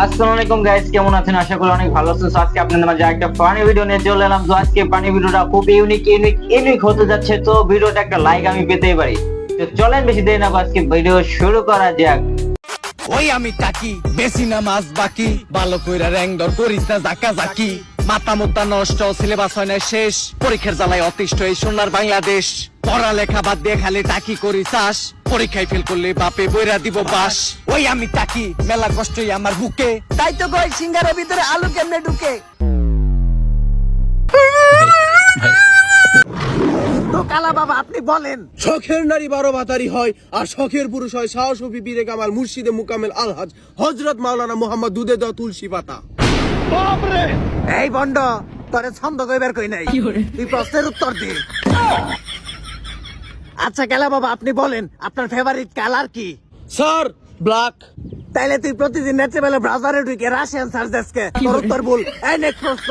আসসালামু আলাইকুম গাইস কেমন আছেন? আশা করি অনেক ভালো আছেন। আজকে আপনাদের মাঝে একটা ফানি ভিডিও নিয়ে চলে এলাম। তো আজকে ফানি ভিডিওটা খুব ইউনিক ইউনিক ইউনিক হতে যাচ্ছে। তো ভিডিওটা একটা লাইক আমি পেতেই পারি। তো চলেন বেশি দেরি না আজকে ভিডিও শুরু করা যাক। ওই আমি টাকি, বেশি না মাছ বাকি। ভালো কইরা র্যাং দর করিস না জাকা জাকি মাথা মুত্তা নষ্ট সিলেবাস হয় না শেষ। পরীক্ষার জ্বালায় অতিষ্ঠ এই সোনার বাংলাদেশ। পড়ালেখা বাদ দিয়ে খালি টাকি করি চাষ পরীক্ষায় ফেল করলে বাপে বইরা দিব বাস। ওই আমি টাকি মেলা কষ্টই আমার বুকে। তাই তো কই সিঙ্গারের ভিতরে আলু কেমনে ঢুকে? তো কালা বাবা আপনি বলেন। শখের নারী বারো বাতারি হয় আর শখের পুরুষ হয় সাহস ও বিবিরে কামাল মুর্শিদে মুকামেল আলহাজ হজরত মাওলানা মোহাম্মদ দুধে দেওয়া তুলসী পাতা। এই বন্ড তোরে ছন্দ কইবার কই নাই। তুই প্রশ্নের উত্তর দে। আচ্ছা কেলা বাবা আপনি বলেন আপনার ফেভারিট কালার কি? স্যার ব্ল্যাক তাইলে তুই প্রতিদিন নেচে বেলা ব্রাউজারে ঢুকে রাশিয়ান সার্চ দেশকে তোর উত্তর বল। এই নেক্সট প্রশ্ন।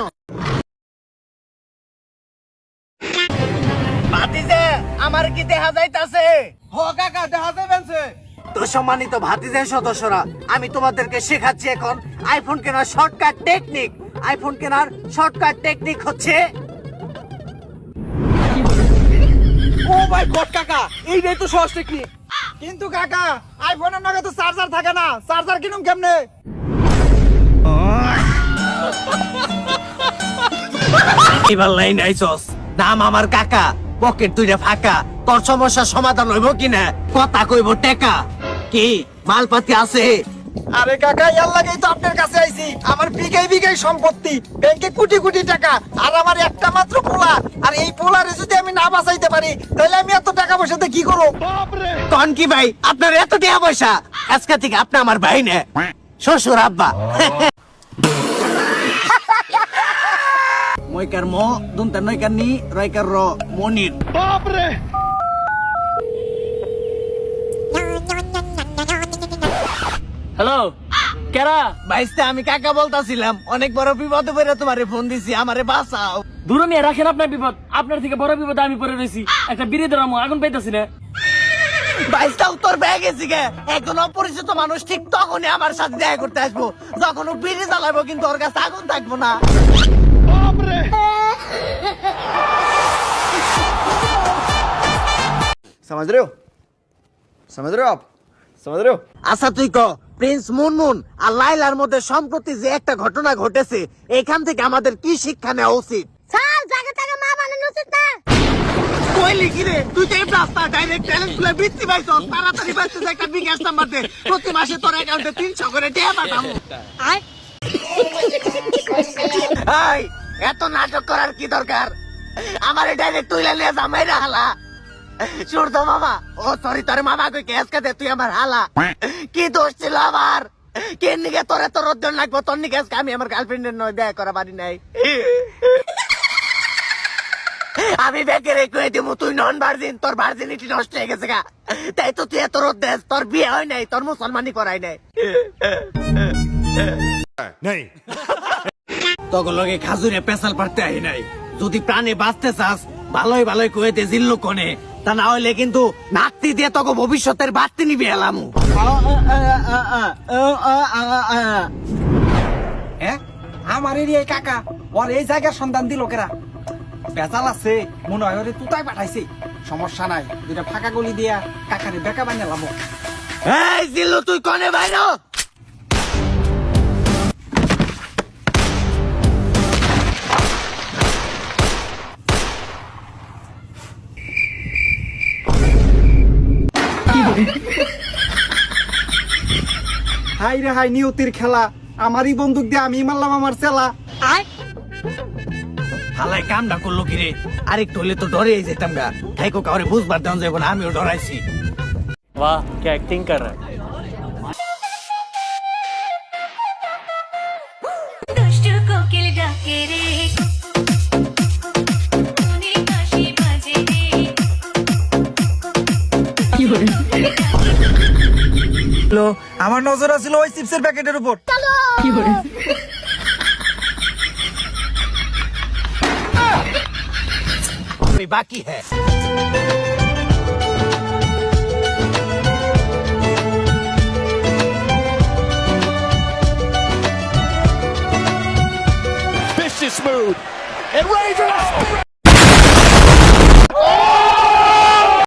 ভাতিজে আমার কি দেখা যাইতাছে? হ কাকা দেখা যাবেনছে তো সম্মানিত ভাতিজের সদস্যরা আমি তোমাদেরকে শেখাচ্ছি এখন আইফোন কেনার শর্টকাট টেকনিক আইফোন কেনার শর্টকাট টেকনিক হচ্ছে ও ভাই গড কাকা এইটাই তো সহজ টেকনিক কিন্তু কাকা আইফোনের নাগে তো চার্জার থাকে না। চার্জার কিনুম কেমনে? এবার লাইন আইছস। নাম আমার কাকা পকেট দুইটা ফাঁকা। তোর সমস্যার সমাধান হইব কিনা? কথা কইব টেকা। কি? মালপাতি আছে? আরে কাকা ইয়ার লাগেই তো আপনার কাছে আইছি। আমার বিঘাই বিঘাই সম্পত্তি ব্যাংকে কোটি কোটি টাকা আর আমার একটা মাত্র পোলা। আর এই পোলারে যদি আমি না বাঁচাইতে পারি তাহলে আমি এত টাকা পয়সাতে কি করব? কন কি ভাই আপনার এত টাকা পয়সা? আজকে থেকে আপনি আমার ভাই না। শ্বশুর আব্বা। ময়কার ম দুনতার নয়কার নি রয়কার র মনির। হ্যালো কেরা ভাইস্তে আমি কাকা বলতাছিলাম অনেক বড় বিপদে পড়ে তোমারে ফোন দিছি আমারে বাঁচাও দূরে নিয়ে রাখেন আপনার বিপদ আপনার থেকে বড় বিপদ আমি পড়ে রয়েছি একটা বিড়ি ধরাম আগুন পাইতাছি না বাইশটা উত্তর পেয়ে গেছি গে একজন অপরিচিত মানুষ ঠিক তখনই আমার সাথে দেখা করতে আসবো যখন ও বিড়ি জ্বালাবো কিন্তু ওর কাছে আগুন থাকবো না समझ रहे हो समझ रहे हो आप समझ रहे हो আচ্ছা তুই ক প্রিন্স মুনমুন আর লাইলার মধ্যে সম্প্রতি যে একটা ঘটনা ঘটেছে এখান থেকে আমাদের কি শিক্ষা নেওয়া উচিত? স্যার জায়গা থেকে মা বানানো উচিত না। কইলি কি রে? তুই তো এই রাস্তা ডাইরেক্ট ট্যালেন্ট খুলে বৃত্তি পাইছস। তাড়াতাড়ি পাইছস একটা বিকাশ নাম্বার দে। প্রতি মাসে তোর অ্যাকাউন্টে 300 করে টাকা পাঠামু আয়। এত নাটক করার কি দরকার? আমারে ডাইরেক্ট তুইলা নিয়ে যা মাইরা হালা। সূর্য মামা ও সরি তোর মামা কই কেস কে তুই আমার হালা কি দোষ ছিল আমার কেন নিকে তোর এত রদ্দন লাগবো তোর নিকে আমি আমার গার্লফ্রেন্ডের নয় দেখা করা পারি নাই আমি বেকে রে কয়ে দিব তুই নন ভার্জিন তোর ভার্জিনিটি নষ্ট হয়ে গেছে গা তাই তো তুই এত রোদ তোর বিয়ে হয় নাই তোর মুসলমানি করাই নাই তগলগে খাজুরে পেশাল পারতে আই নাই যদি প্রাণে বাঁচতে চাস ভালোই ভালোই কয়েতে জিল্লু কোনে তা না হইলে কিন্তু নাতি দিয়ে তোকে ভবিষ্যতের বাড়তি নিবি এলামু। আমার এরিয়ায় কাকা। ওর এই জায়গার সন্ধান দিল কেরা? বেজাল আছে মনে হয় ওরে তুতাই পাঠাইছে। সমস্যা নাই দুটা ফাঁকা গলি দিয়া কাকারে বেকা বানালাম এই জিল্লু তুই কনে বাইর হাই রে হাই নিয়তির খেলা। আমারই বন্দুক দিয়ে আমি মারলাম আমার চেলা আয়। হালাই কামটা করল কিরে? আরেকটু হলে তো ডরে যেতাম গা। ঠাইকো কাউরে বুঝবার দেন যাব না আমিও ডরাইছি। বাহ কে অ্যাক্টিং কর কোকিল ডাকে রে হ্যালো আমার নজর আছিল ওই চিপসের প্যাকেটের উপর বাকি হ্যাঁ smooth. And Raven